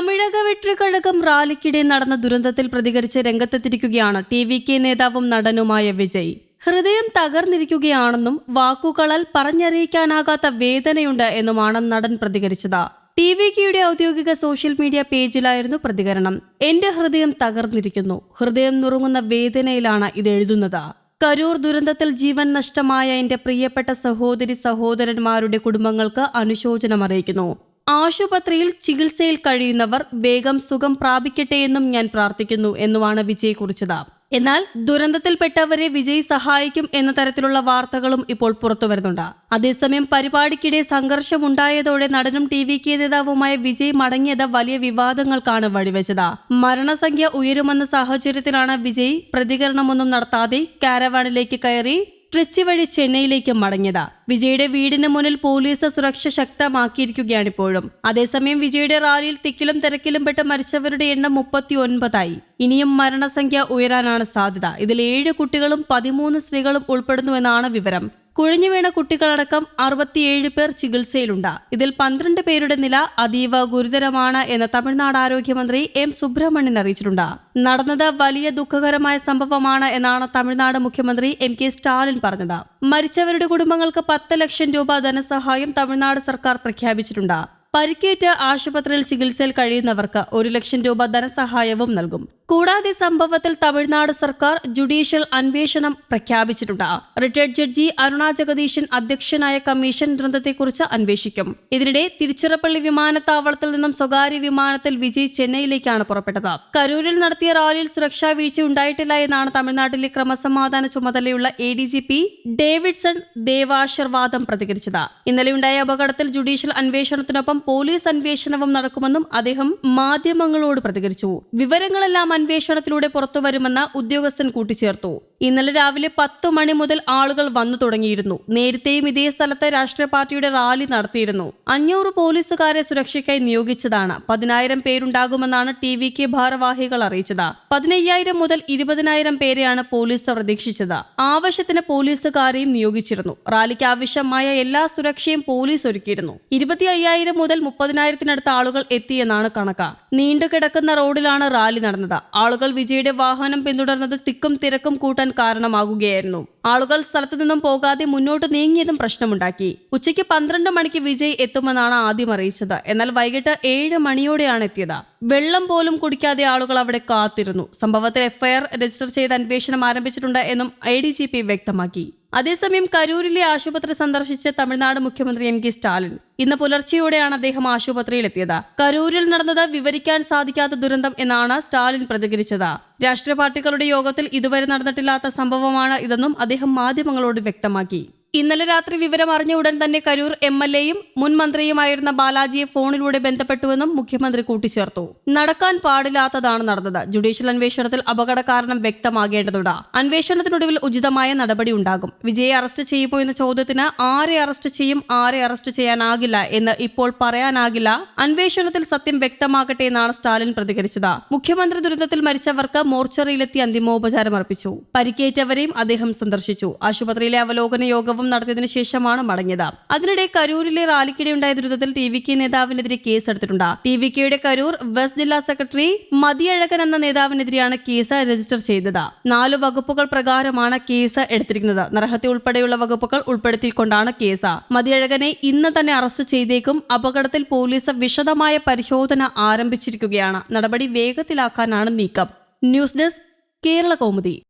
തമിഴക വെട്രിക്കഴകം റാലിക്കിടെ നടന്ന ദുരന്തത്തിൽ പ്രതികരിച്ച് രംഗത്തെത്തിരിക്കുകയാണ് ടി വി കെ നേതാവും നടനുമായ വിജയ്. ഹൃദയം തകർന്നിരിക്കുകയാണെന്നും വാക്കുകളാൽ പറഞ്ഞറിയിക്കാനാകാത്ത വേദനയുണ്ട് എന്നുമാണ് നടൻ പ്രതികരിച്ചത്. ടി വി കെയുടെ ഔദ്യോഗിക സോഷ്യൽ മീഡിയ പേജിലായിരുന്നു പ്രതികരണം. എന്റെ ഹൃദയം തകർന്നിരിക്കുന്നു. ഹൃദയം നുറുങ്ങുന്ന വേദനയിലാണ് ഇത് എഴുതുന്നത്. കരൂർ ദുരന്തത്തിൽ ജീവൻ നഷ്ടമായ എന്റെ പ്രിയപ്പെട്ട സഹോദരി സഹോദരന്മാരുടെ കുടുംബങ്ങൾക്ക് അനുശോചനം അറിയിക്കുന്നു. ആശുപത്രിയിൽ ചികിത്സയിൽ കഴിയുന്നവർ വേഗം സുഖം പ്രാപിക്കട്ടെ എന്നും ഞാൻ പ്രാർത്ഥിക്കുന്നു എന്നുമാണ് വിജയ് കുറിച്ചത്. എന്നാൽ ദുരന്തത്തിൽപ്പെട്ടവരെ വിജയ് സഹായിക്കും എന്ന തരത്തിലുള്ള വാർത്തകളും ഇപ്പോൾ പുറത്തു വരുന്നുണ്ട്. അതേസമയം പരിപാടിക്കിടെ സംഘർഷമുണ്ടായതോടെ നടനും ടി വി കെ നേതാവുമായ വിജയ് മടങ്ങിയത് വലിയ വിവാദങ്ങൾക്കാണ് വഴിവെച്ചത്. മരണസംഖ്യ ഉയരുമെന്ന സാഹചര്യത്തിലാണ് വിജയ് പ്രതികരണമൊന്നും നടത്താതെ കാരവാനിലേക്ക് കയറി ട്രിച്ചി വഴി ചെന്നൈയിലേക്ക് മടങ്ങിയത്. വിജയുടെ വീടിന് മുന്നിൽ പോലീസ് സുരക്ഷ ശക്തമാക്കിയിരിക്കുകയാണിപ്പോഴും. അതേസമയം വിജയുടെ റാലിയിൽ തിക്കിലും തിരക്കിലും പെട്ട് മരിച്ചവരുടെ എണ്ണം മുപ്പത്തി ഒൻപതായി ഇനിയും മരണസംഖ്യ ഉയരാനാണ് സാധ്യത. ഇതിൽ ഏഴ് കുട്ടികളും പതിമൂന്ന് സ്ത്രീകളും ഉൾപ്പെടുന്നുവെന്നാണ് വിവരം. കുഴഞ്ഞു വീണ കുട്ടികളടക്കം അറുപത്തിയേഴ് പേർ ചികിത്സയിലുണ്ട്. ഇതിൽ പന്ത്രണ്ട് പേരുടെ നില അതീവ ഗുരുതരമാണ് എന്ന് തമിഴ്നാട് ആരോഗ്യമന്ത്രി എം സുബ്രഹ്മണ്യൻ അറിയിച്ചിട്ടുണ്ട്. നടന്നത് വലിയ ദുഃഖകരമായ സംഭവമാണ് എന്നാണ് തമിഴ്നാട് മുഖ്യമന്ത്രി എം കെ സ്റ്റാലിൻ പറഞ്ഞത്. മരിച്ചവരുടെ കുടുംബങ്ങൾക്ക് പത്ത് ലക്ഷം രൂപ ധനസഹായം തമിഴ്നാട് സർക്കാർ പ്രഖ്യാപിച്ചിട്ടുണ്ട്. പരിക്കേറ്റ് ആശുപത്രിയിൽ ചികിത്സയിൽ കഴിയുന്നവർക്ക് ഒരു ലക്ഷം രൂപ ധനസഹായവും നൽകും. കൂടാതെ സംഭവത്തിൽ തമിഴ്നാട് സർക്കാർ ജുഡീഷ്യൽ അന്വേഷണം പ്രഖ്യാപിച്ചിട്ടുണ്ട്. റിട്ടയർഡ് ജഡ്ജി അരുണ ജഗദീശൻ അധ്യക്ഷനായ കമ്മീഷൻ ദുരന്തത്തെക്കുറിച്ച് അന്വേഷിക്കും. ഇതിനിടെ തിരുച്ചിറപ്പള്ളി വിമാനത്താവളത്തിൽ നിന്നും സ്വകാര്യ വിമാനത്തിൽ വിജയ് ചെന്നൈയിലേക്കാണ് പുറപ്പെട്ടത്. കരൂരിൽ നടത്തിയ റാലിയിൽ സുരക്ഷാ വീഴ്ച ഉണ്ടായിട്ടില്ല എന്നാണ് തമിഴ്നാട്ടിലെ ക്രമസമാധാന ചുമതലയുള്ള A D G P Davidson Devasirvatham പ്രതികരിച്ചത്. ഇന്നലെയുണ്ടായ അപകടത്തിൽ ജുഡീഷ്യൽ അന്വേഷണത്തിനൊപ്പം പോലീസ് അന്വേഷണവും നടക്കുമെന്നും അദ്ദേഹം മാധ്യമങ്ങളോട് പ്രതികരിച്ചു. വിവരങ്ങളെല്ലാം അന്വേഷണത്തിലൂടെ പുറത്തുവരുമെന്ന് ഉദ്യോഗസ്ഥൻ കൂട്ടിച്ചേർത്തു ഇന്നലെ രാവിലെ പത്ത് മണി മുതൽ ആളുകൾ വന്നു തുടങ്ങിയിരുന്നു. നേരത്തെയും ഇതേ സ്ഥലത്ത് രാഷ്ട്രീയ പാർട്ടിയുടെ റാലി നടത്തിയിരുന്നു. അഞ്ഞൂറ് പോലീസുകാരെ സുരക്ഷയ്ക്കായി നിയോഗിച്ചതാണ്. പതിനായിരം പേരുണ്ടാകുമെന്നാണ് ടി വി കെ ഭാരവാഹികൾ അറിയിച്ചത്. പതിനയ്യായിരം മുതൽ ഇരുപതിനായിരം പേരെയാണ് പോലീസ് പ്രതീക്ഷിച്ചത്. ആവശ്യത്തിന് പോലീസുകാരെയും നിയോഗിച്ചിരുന്നു. റാലിക്ക് ആവശ്യമായ എല്ലാ സുരക്ഷയും പോലീസ് ഒരുക്കിയിരുന്നു. ഇരുപത്തി അയ്യായിരം മുതൽ മുപ്പതിനായിരത്തിനടുത്ത് ആളുകൾ എത്തിയെന്നാണ് കണക്ക്. നീണ്ടുകിടക്കുന്ന റോഡിലാണ് റാലി നടന്നത്. ആളുകൾ വിജയുടെ വാഹനം പിന്തുടർന്നത് തിക്കും തിരക്കും കൂട്ടാൻ കാരണമാകുകയായിരുന്നു ആളുകൾ സ്ഥലത്തു നിന്നും പോകാതെ മുന്നോട്ട് നീങ്ങിയതും പ്രശ്നമുണ്ടാക്കി. ഉച്ചയ്ക്ക് പന്ത്രണ്ട് മണിക്ക് വിജയ് എത്തുമെന്നാണ് ആദ്യം അറിയിച്ചത്. എന്നാൽ വൈകിട്ട് ഏഴ് മണിയോടെയാണ് എത്തിയത്. വെള്ളം പോലും കുടിക്കാതെ ആളുകൾ അവിടെ കാത്തിരുന്നു. സംഭവത്തിൽ എഫ്ഐആർ രജിസ്റ്റർ ചെയ്ത് അന്വേഷണം ആരംഭിച്ചിട്ടുണ്ട് എന്നും ഐ ഡി ജി പി വ്യക്തമാക്കി. അതേസമയം കരൂരിലെ ആശുപത്രി സന്ദർശിച്ച തമിഴ്നാട് മുഖ്യമന്ത്രി എം കെ സ്റ്റാലിൻ. ഇന്ന് പുലർച്ചെയോടെയാണ് അദ്ദേഹം ആശുപത്രിയിലെത്തിയത്. കരൂരിൽ നടന്നത് വിവരിക്കാൻ സാധിക്കാത്ത ദുരന്തം എന്നാണ് സ്റ്റാലിൻ പ്രതികരിച്ചത്. രാഷ്ട്രീയ പാർട്ടികളുടെ യോഗത്തിൽ ഇതുവരെ നടന്നിട്ടില്ലാത്ത സംഭവമാണ് ഇതെന്നും അദ്ദേഹം മാധ്യമങ്ങളോട് വ്യക്തമാക്കി. ഇന്നലെ രാത്രി വിവരം അറിഞ്ഞ ഉടൻ തന്നെ കരൂർ എം എൽ എയും മുൻ മന്ത്രിയുമായിരുന്ന ബാലാജിയെ ഫോണിലൂടെ ബന്ധപ്പെട്ടുവെന്നും മുഖ്യമന്ത്രി കൂട്ടിച്ചേർത്തു. നടക്കാൻ പാടില്ലാത്തതാണ് നടന്നത്. ജുഡീഷ്യൽ അന്വേഷണത്തിൽ അപകട കാരണം വ്യക്തമാകേണ്ടതുണ്ട്. അന്വേഷണത്തിനൊടുവിൽ ഉചിതമായ നടപടി ഉണ്ടാകും. വിജയെ അറസ്റ്റ് ചെയ്യുമോ എന്ന ചോദ്യത്തിന് ആരെ അറസ്റ്റ് ചെയ്യും ആരെ അറസ്റ്റ് ചെയ്യാനാകില്ല എന്ന് ഇപ്പോൾ പറയാനാകില്ല. അന്വേഷണത്തിൽ സത്യം വ്യക്തമാകട്ടെ എന്നാണ് സ്റ്റാലിൻ പ്രതികരിച്ചത്. മുഖ്യമന്ത്രി ദുരന്തത്തിൽ മരിച്ചവർക്ക് മോർച്ചറിയിലെത്തി അന്തിമോപചാരം അർപ്പിച്ചു പരിക്കേറ്റവരെയും അദ്ദേഹം സന്ദർശിച്ചു. ആശുപത്രിയിലെ അവലോകന യോഗവും നടത്തിയതിനു ശേഷമാണ് മടങ്ങിയത്. അതിനിടെ കരൂരിലെ റാലിക്കിടെ ഉണ്ടായ ദുരിതത്തിൽ ടി വി കെ നേതാവിനെതിരെ കേസെടുത്തിട്ടുണ്ട്. ടി വി കെയുടെ കരൂർ വെസ്റ്റ് ജില്ലാ സെക്രട്ടറി മതിയഴകൻ എന്ന നേതാവിനെതിരെയാണ് കേസ് രജിസ്റ്റർ ചെയ്തത്. നാലു വകുപ്പുകൾ പ്രകാരമാണ് കേസ് എടുത്തിരിക്കുന്നത്. നരഹത്യ ഉൾപ്പെടെയുള്ള വകുപ്പുകൾ ഉൾപ്പെടുത്തിക്കൊണ്ടാണ് കേസ്. മതിയഴകനെ ഇന്ന് തന്നെ അറസ്റ്റ് ചെയ്തേക്കും അപകടത്തിൽ പോലീസ് വിശദമായ പരിശോധന ആരംഭിച്ചിരിക്കുകയാണ്. നടപടി വേഗത്തിലാക്കാനാണ് നീക്കം. News desk Kerala Kaumudi.